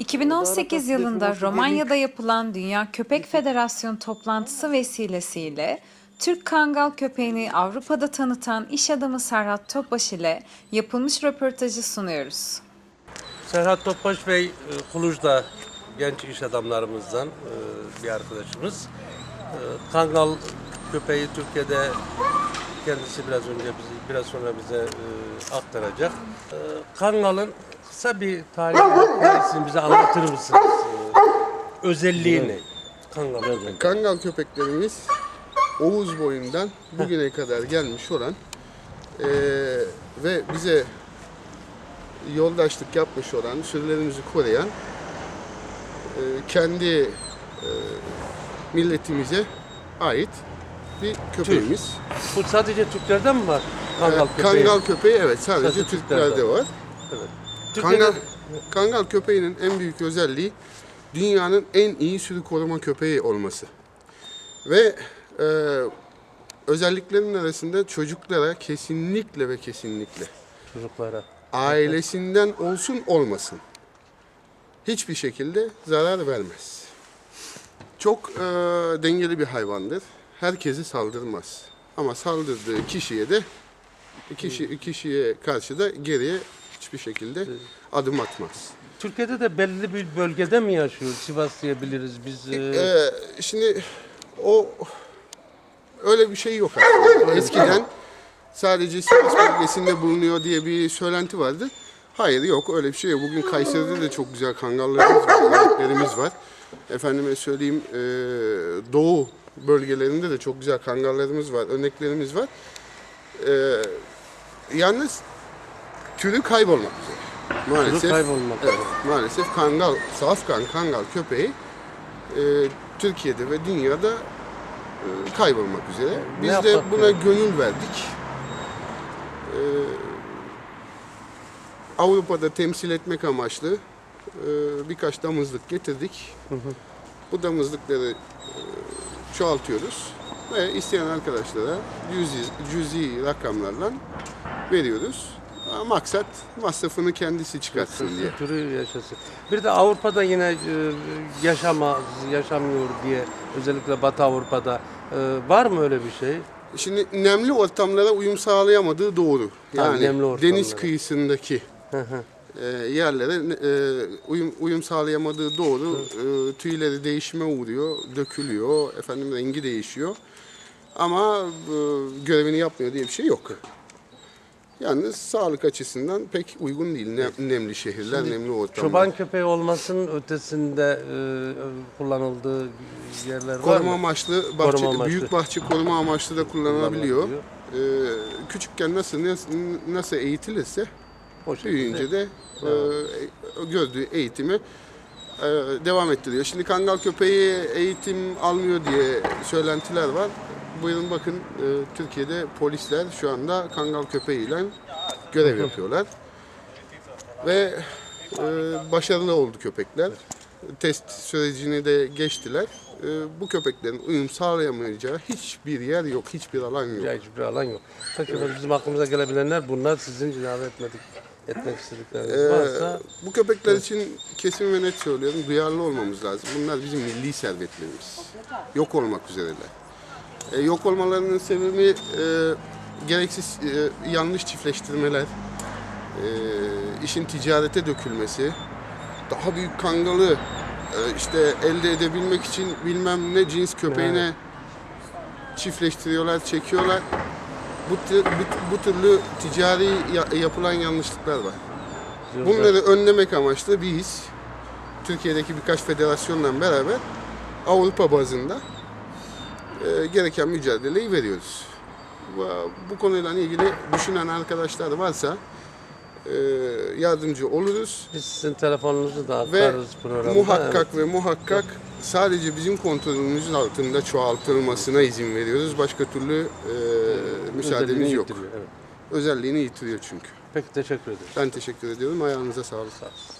2018 yılında Romanya'da yapılan Dünya Köpek Federasyonu toplantısı vesilesiyle Türk Kangal köpeğini Avrupa'da tanıtan iş adamı Serhat Topbaş ile yapılmış röportajı sunuyoruz. Serhat Topbaş Bey e, Kuluj'da genç iş adamlarımızdan e, bir arkadaşımız. E, Kangal köpeği Türkiye'de kendisi biraz önce bizi, biraz sonra bize aktaracak. Kangal'ın kısa bir tarihini bize anlatır mısınız? E, özelliğini. Kangal özelliği. Kangal köpeklerimiz Oğuz boyundan bugüne kadar gelmiş olan eee, ve bize yoldaşlık yapmış olan, sürülerimizi koruyan eee, kendi eee, milletimize ait bir köpeğimiz. Bu sadece Türklerden mi var? Kangal Eee, köpeği. Kangal köpeği evet sadece Sadece Türklerde Türklerde. var. Türkiye'de Kangal, Kangal köpeğinin en büyük özelliği dünyanın en iyi sürü koruma köpeği olması. Ve e, özelliklerinin arasında çocuklara kesinlikle ve kesinlikle çocuklara. ailesinden olsun olmasın hiçbir şekilde zarar vermez. Çok e, dengeli bir hayvandır. Herkesi saldırmaz. Ama saldırdığı kişiye de kişi kişiye karşı da geriye hiçbir şekilde adım atmaz. Türkiye'de de belli bir bölgede mi yaşıyor? Sivas diyebiliriz biz. e, Ee, şimdi o öyle bir şey yok aslında. Eskiden sadece Sivas bölgesinde bulunuyor diye bir söylenti vardı. Hayır yok öyle bir şey yok. Bugün Kayseri'de de çok güzel kangallarımız var, var. Efendime söyleyeyim ee, Doğu bölgelerinde de çok güzel kangallarımız var, örneklerimiz var. Ee, yalnız türü kaybolmak üzere. Maalesef. kaybolmak Evet, maalesef kangal, safkan kangal köpeği e, Türkiye'de ve dünyada e, kaybolmak üzere. Ne Biz de yapmak buna yani? gönül verdik. E, Avrupa'da temsil etmek amaçlı e, birkaç damızlık getirdik. Bu damızlıkları e, çoğaltıyoruz ve isteyen arkadaşlara cüzi, cüzi rakamlarla veriyoruz. Maksat masrafını kendisi çıkartsın diye. Türü yaşasın. Bir de Avrupa'da yine e, yaşamaz, yaşamıyor diye özellikle Batı Avrupa'da e, var mı öyle bir şey? Şimdi nemli ortamlara uyum sağlayamadığı doğru. Yani nemli ortamlara. deniz kıyısındaki e, yerlere e, uyum, uyum sağlayamadığı doğru. E, tüyleri değişime uğruyor, dökülüyor, efendim rengi değişiyor. Ama e, görevini yapmıyor diye bir şey yok. Yalnız sağlık açısından pek uygun değil. Nem- nemli şehirler, nemli ortamlar. Çoban köpeği olmasının ötesinde e, kullanıldığı yerler var Koruma mı? amaçlı, bahçe, Koruma amaçlı. büyük bahçe koruma amaçlı da kullanılabiliyor. Ee, küçükken nasıl nasıl, eğitilirse O büyüyünce de e, gördüğü eğitimi e, devam ettiriyor. Şimdi kangal köpeği eğitim almıyor diye söylentiler var. Buyurun bakın e, Türkiye'de polisler şu anda kangal köpeğiyle görev yapıyorlar. Ve e, başarılı oldu köpekler. Test sürecini de geçtiler. E, bu köpeklerin uyum sağlayamayacağı hiçbir yer yok, hiçbir alan yok. Ya hiçbir alan yok. Efendim, bizim aklımıza gelebilenler bunlar sizin ilave etmedik, etmek istedikleriniz Ee, varsa bu köpekler için kesin ve net söylüyorum duyarlı olmamız lazım. Bunlar bizim milli servetlerimiz. Yok olmak üzereler. Ee, yok olmalarının sebebi e, gereksiz e, yanlış çiftleştirmeler, e, işin ticarete dökülmesi, daha büyük kangalı e, işte elde edebilmek için bilmem ne cins köpeğine çiftleştiriyorlar, çekiyorlar. Bu, bu, bu türlü ticari ya- yapılan yanlışlıklar var. Bunları önlemek amaçlı biz Türkiye'deki birkaç federasyonla beraber Avrupa bazında e, gereken mücadeleyi veriyoruz. Bu, konuyla ilgili düşünen arkadaşlar varsa e, yardımcı oluruz biz sizin telefonunuzu da ve aktarırız programda. muhakkak ve muhakkak sadece bizim kontrolümüzün altında çoğaltılmasına izin veriyoruz. Başka türlü e, müsaademiz Özelliğini yok. yitiriyor, evet. Özelliğini yitiriyor çünkü. Peki teşekkür ederim. Ben teşekkür ediyorum. Ayağınıza sağlık. Sağ olun.